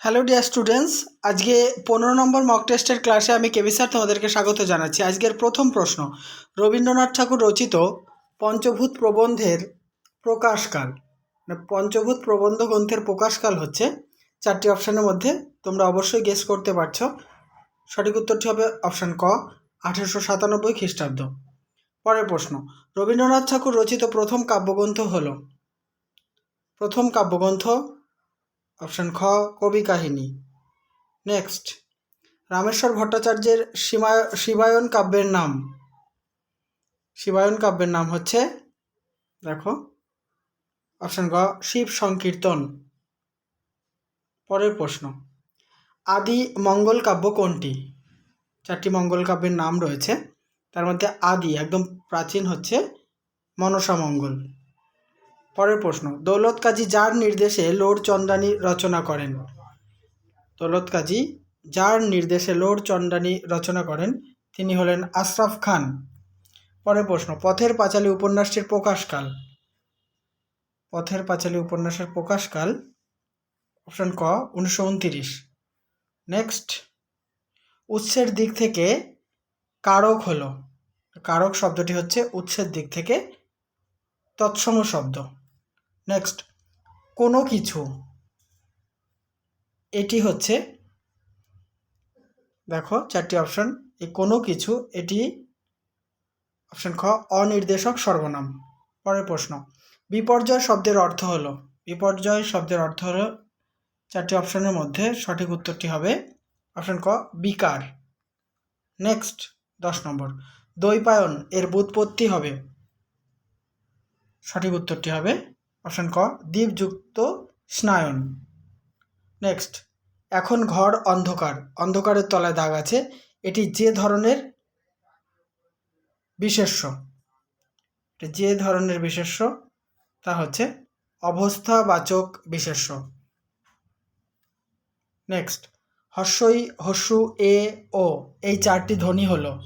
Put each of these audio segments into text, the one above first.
Hello dear students আজকে পনেরো নম্বর mock টেস্টের ক্লাসে আমি কেবি তোমাদেরকে স্বাগত জানাচ্ছি। আজকের প্রথম প্রশ্ন, রবীন্দ্রনাথ ঠাকুর রচিত পঞ্চভূত প্রবন্ধের প্রকাশকাল মানে পঞ্চভূত প্রবন্ধ গ্রন্থের প্রকাশকাল হচ্ছে। চারটি অপশানের মধ্যে তোমরা অবশ্যই গেস করতে পারছ। সঠিক উত্তরটি হবে অপশান ক, আঠেরোশো সাতানব্বই খ্রিস্টাব্দ। পরের প্রশ্ন, রবীন্দ্রনাথ ঠাকুর রচিত প্রথম কাব্যগ্রন্থ হলো? প্রথম কাব্যগ্রন্থ অপশান খ, কবি কাহিনী। নেক্সট, রামেশ্বর ভট্টাচার্যের শিবায়ন কাব্যের নাম। শিবায়ন কাব্যের নাম হচ্ছে, দেখো, অপশান গ, শিব সংকীর্তন। পরের প্রশ্ন, আদি মঙ্গল কাব্য কোনটি? চারটি মঙ্গল কাব্যের নাম রয়েছে, তার মধ্যে আদি একদম প্রাচীন হচ্ছে মনসা মঙ্গল। পরের প্রশ্ন, দৌলত কাজী যার নির্দেশে লোর চন্দানী রচনা করেন? দৌলত কাজী যার নির্দেশে লোর চন্দানী রচনা করেন, তিনি হলেন আশরাফ খান। পরের প্রশ্ন, পথের পাঁচালী উপন্যাসটির প্রকাশকাল পথের পাঁচালী উপন্যাসের প্রকাশকাল অপশন ক, উনিশশো উনতিরিশ। নেক্সট, উৎসের দিক থেকে কারক হলো। কারক শব্দটি হচ্ছে উৎসের দিক থেকে তৎসম শব্দ। নেক্সট কোনো কিছু। এটি হচ্ছে, দেখো চারটি অপশন এই কোনো কিছু, এটি অপশন খ, অনির্দেশক সর্বনাম। পরের প্রশ্ন, বিপর্যয় শব্দের অর্থ হলো, বিপর্যয় শব্দের অর্থ হলো, চারটি অপশনের মধ্যে সঠিক উত্তরটি হবে অপশন ক, বিকার। নেক্সট দশ নম্বর দৈপায়ন এর বুৎপত্তি হবে, সঠিক উত্তরটি হবে অপশন ক, দ্বীপযুক্ত স্নায়ন। নেক্সট, এখন ঘর অন্ধকার। অন্ধকারের তলায় দাগ আছে। এটি যে ধরনের বিশেষ্য? যে ধরনের বিশেষ্য? তা হচ্ছে অবস্থাবাচক বিশেষ্য। নেক্সট, হর্ষই হস্যু এ ও। এই চারটি ধ্বনি হলো।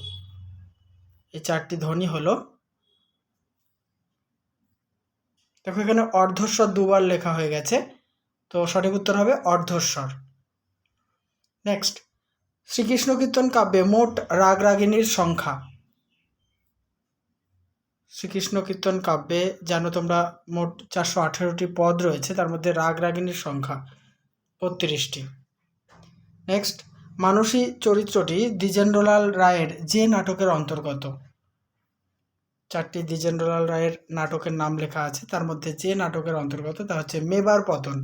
এই চারটি ধ্বনি হলো দেখো এখানে অর্ধস্বর দুবার লেখা হয়ে গেছে, তো সঠিক উত্তর হবে অর্ধস্বর। নেক্সট শ্রীকৃষ্ণ কীর্তন কাব্যে মোট রাগ রাগিনীর সংখ্যা। শ্রীকৃষ্ণ কীর্তন কাব্যে জানো তোমরা মোট চারশো আঠেরোটি পদ রয়েছে, তার মধ্যে রাগ রাগিনীর সংখ্যা বত্রিশটি। নেক্সট মানসী চরিত্রটি দ্বিজেন্দ্রলাল রায়ের যে নাটকের অন্তর্গত। চারটি দ্বিজেন্দ্রলাল রায়ের নাটকের নাম লেখা আছে। তার মধ্যে যে নাটকের অন্তর্গত, তা হচ্ছে মেবার পতন।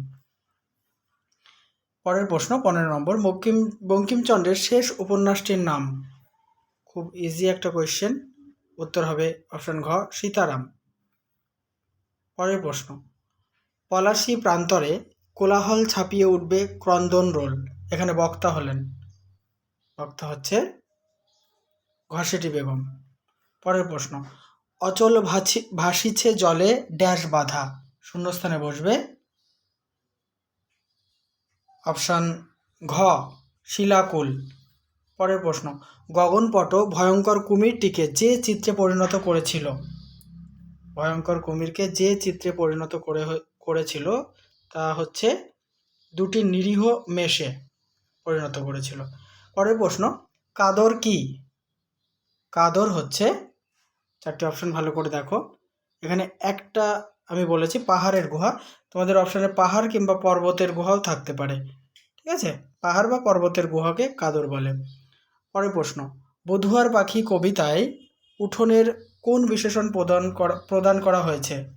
পরের প্রশ্ন, পনেরো নম্বর, বঙ্কিম, বঙ্কিমচন্দ্রের শেষ উপন্যাসটির নাম? খুব ইজি একটা কোয়েশ্চেন উত্তর হবে অপশন ঘ, সীতারাম। পরের প্রশ্ন, পলাশী প্রান্তরে কোলাহল ছাপিয়ে উঠবে ক্রন্দন রোল। এখানে বক্তা হলেন। বক্তা হচ্ছে ঘসেটি বেগম। পরের প্রশ্ন অচল ভাসি ভাসিছে জলে ড্যাশ বাধা। শূন্যস্থানে বসবে। অপশান ঘ, শিলাকুল। পরের প্রশ্ন গগনপট ভয়ঙ্কর কুমিরটিকে যে চিত্রে পরিণত করেছিল? ভয়ঙ্কর কুমিরকে যে চিত্রে পরিণত করে করেছিল? তা হচ্ছে দুটি নিরীহ মেষে পরিণত করেছিল। পরের প্রশ্ন, কাদর কি? কাদর হচ্ছে চারটি অপশন ভালো করে দেখো। এখানে একটা আমি বলেছি পাহাড়ের গুহা। তোমাদের অপশানে পাহাড় কিংবা পর্বতের গুহাও থাকতে পারে। ঠিক আছে? পাহাড় বা পর্বতের গুহাকে কাদর বলে। পরের প্রশ্ন, বধুয়ার পাখি কবিতায় উঠোনের কোন বিশেষণ প্রদান করা প্রদান করা হয়েছে?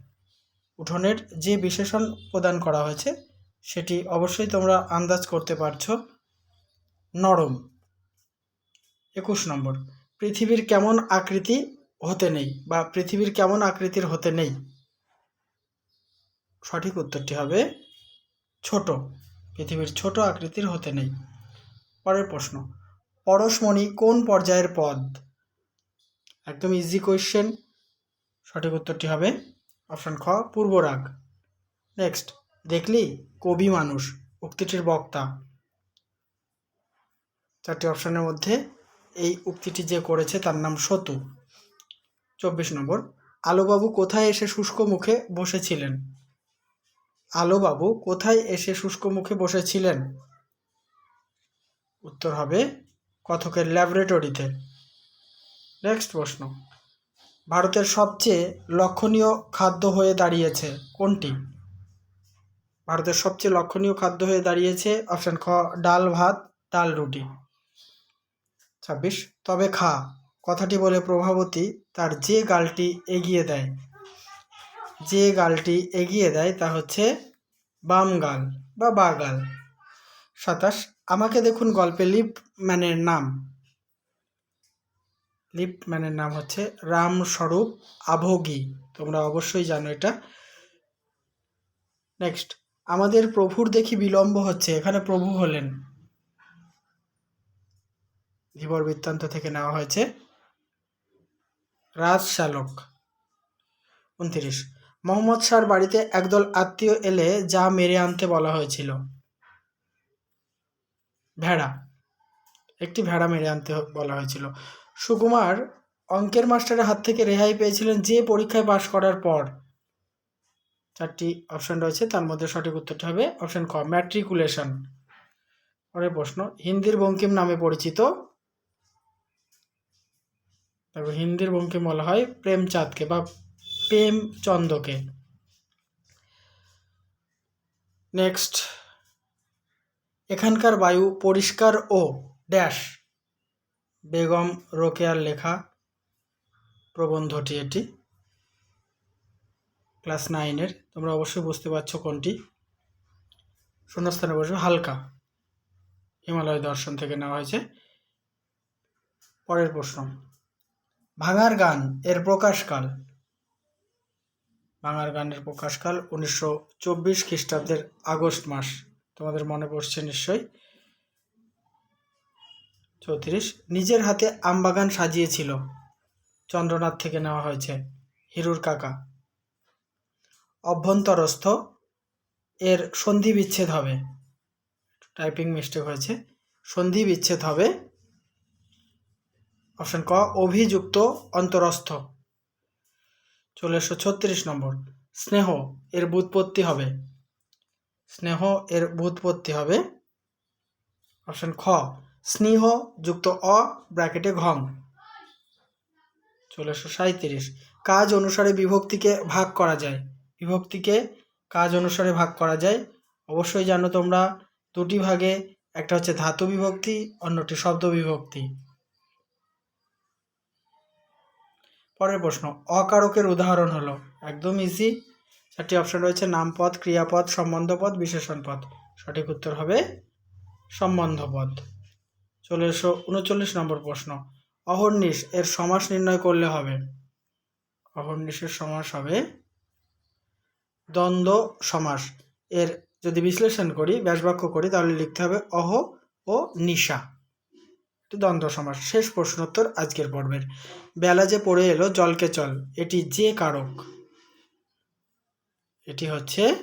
উঠোনের যে বিশেষণ প্রদান করা হয়েছে, সেটি অবশ্যই তোমরা আন্দাজ করতে পারছ। নরম। একুশ নম্বর, পৃথিবীর কেমন আকৃতি হতে নেই বা পৃথিবীর কেমন আকৃতির হতে নেই? সঠিক উত্তরটি হবে ছোট। পৃথিবীর ছোট আকৃতির হতে নেই। পরের প্রশ্ন, পরশমণি কোন পর্যায়ের পদ? একদম ইজি কোয়েশ্চেন সঠিক উত্তরটি হবে অপশান খ, পূর্বরাগ। নেক্সট দেখলি? কবি মানুষ, উক্তিটির বক্তা। চারটি অপশানের মধ্যে এই উক্তিটি যে করেছে তার নাম সতু। চব্বিশ নম্বর। আলোবাবু কোথায় এসে শুষ্ক মুখে বসেছিলেন? আলোবাবু কোথায় এসে শুষ্ক মুখে বসেছিলেন? উত্তর হবে কথকের ল্যাবরেটরিতে। নেক্সট প্রশ্ন। ভারতের সবচেয়ে লক্ষণীয় খাদ্য হয়ে দাঁড়িয়েছে কোনটি? ভারতের সবচেয়ে লক্ষণীয় খাদ্য হয়ে দাঁড়িয়েছে অপশান খ, ডাল, ভাত, ডাল, রুটি। ছাব্বিশ। তবে খা। কথাটি বলে প্রভাবতী তার যে গালটি এগিয়ে দেয়। যে গালটি এগিয়ে দেয় তা হচ্ছে বাম গাল বা বা গাল। সাতাশ, আমাকে দেখুন গল্পে লিপ ম্যানের নাম। লিপ ম্যানের নাম হচ্ছে রামস্বরূপ আভোগী। তোমরা অবশ্যই জানো এটা। নেক্সট, আমাদের প্রভুর দেখি বিলম্ব হচ্ছে, এখানে প্রভু হলেন। ধীবর বৃত্তান্ত থেকে নেওয়া হয়েছে। রাজ শালক উনত্রিশ। মোহাম্মদ শাহর বাড়িতে একদল আত্মীয় এলে যা মেরে আনতে বলা হয়েছিল। ভেড়া। একটি ভেড়া মেরে আনতে বলা হয়েছিল। সুকুমার অঙ্কের মাস্টারের হাত থেকে রেহাই পেয়েছিলেন যে পরীক্ষায় পাশ করার পর। চারটি অপশন রয়েছে, তার মধ্যে সঠিক উত্তরটি হবে অপশন ক ম্যাট্রিকুলেশন পরের প্রশ্ন, হিন্দির বঙ্কিম নামে পরিচিত দেখো হিন্দির বঙ্কিম বলা হয় প্রেমচাঁদকে বা প্রেমচন্দকে। নেক্সট এখানকার বায়ু পরিষ্কার ও ড্যাশ। বেগম রোকেয়ার লেখা প্রবন্ধটি এটি। ক্লাস নাইনের, তোমরা অবশ্যই বুঝতে পারছ কোনটি। শূন্যস্থানে বসবে হালকা হিমালয় দর্শন থেকে নেওয়া হয়েছে। পরের প্রশ্ন। ভাঙার গান এর প্রকাশকাল। ভাঙার গানের প্রকাশকাল উনিশশো চব্বিশ খ্রিস্টাব্দের আগস্ট মাস। তোমাদের মনে পড়ছে নিশ্চয়ই? চৌত্রিশ। নিজের হাতে আমবাগান সাজিয়েছিল। চন্দ্রনাথ থেকে নেওয়া হয়েছে হিরুর কাকা। অভ্যন্তরস্থ, এর সন্ধি বিচ্ছেদ হবে। টাইপিং মিস্টেক হয়েছে। সন্ধি বিচ্ছেদ হবে অপশন ক, অভিযুক্ত অন্তরস্থ। চলে এসো ছত্রিশ নম্বর। স্নেহ, এর বুৎপত্তি হবে। স্নেহ, এর বুৎপত্তি হবে অপশন খ, স্নেহ যুক্ত অ, ব্র্যাকেটে ঘং। চলে এসো সাঁত্রিশ কাজ অনুসারে বিভক্তিকে ভাগ করা যায়। বিভক্তিকে কাজ অনুসারে ভাগ করা যায়। অবশ্যই জানো তোমরা, দুটি ভাগে, একটা হচ্ছে ধাতু বিভক্তি, অন্যটি শব্দ বিভক্তি। পরের প্রশ্ন, অকারকের উদাহরণ হলো, একদম ইজি চারটি অপশন রয়েছে, নামপদ, ক্রিয়াপদ, সম্বন্ধপদ বিশেষণ পদ সঠিক উত্তর হবে সম্বন্ধপদ। চলে এসো উনচল্লিশ নম্বর প্রশ্ন, অহর্নিশ এর সমাস নির্ণয় করলে হবে। অহর্নিশের সমাস হবে দ্বন্দ্ব সমাস। এর যদি বিশ্লেষণ করি, ব্যাসবাক্য করি, তাহলে লিখতে হবে অহ ও নিশা। দ্বন্দ্ব সমাস শেষ প্রশ্নোত্তর আজকের পর্বের। বেলা যে পড়ে এলো, জলকে চল, এটি যে কারক? এটি হচ্ছে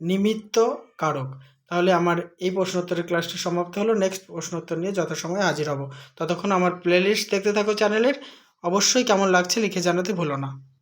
নিমিত্ত কারক। তাহলে আমার এই প্রশ্নোত্তরের ক্লাসটি সমাপ্ত হলো। নেক্সট প্রশ্নোত্তর নিয়ে যথাসময়ে হাজির হব। ততক্ষণ আমার প্লেলিস্ট দেখতে থাকো চ্যানেলের। অবশ্যই কেমন লাগছে লিখে জানাতে ভুলো না।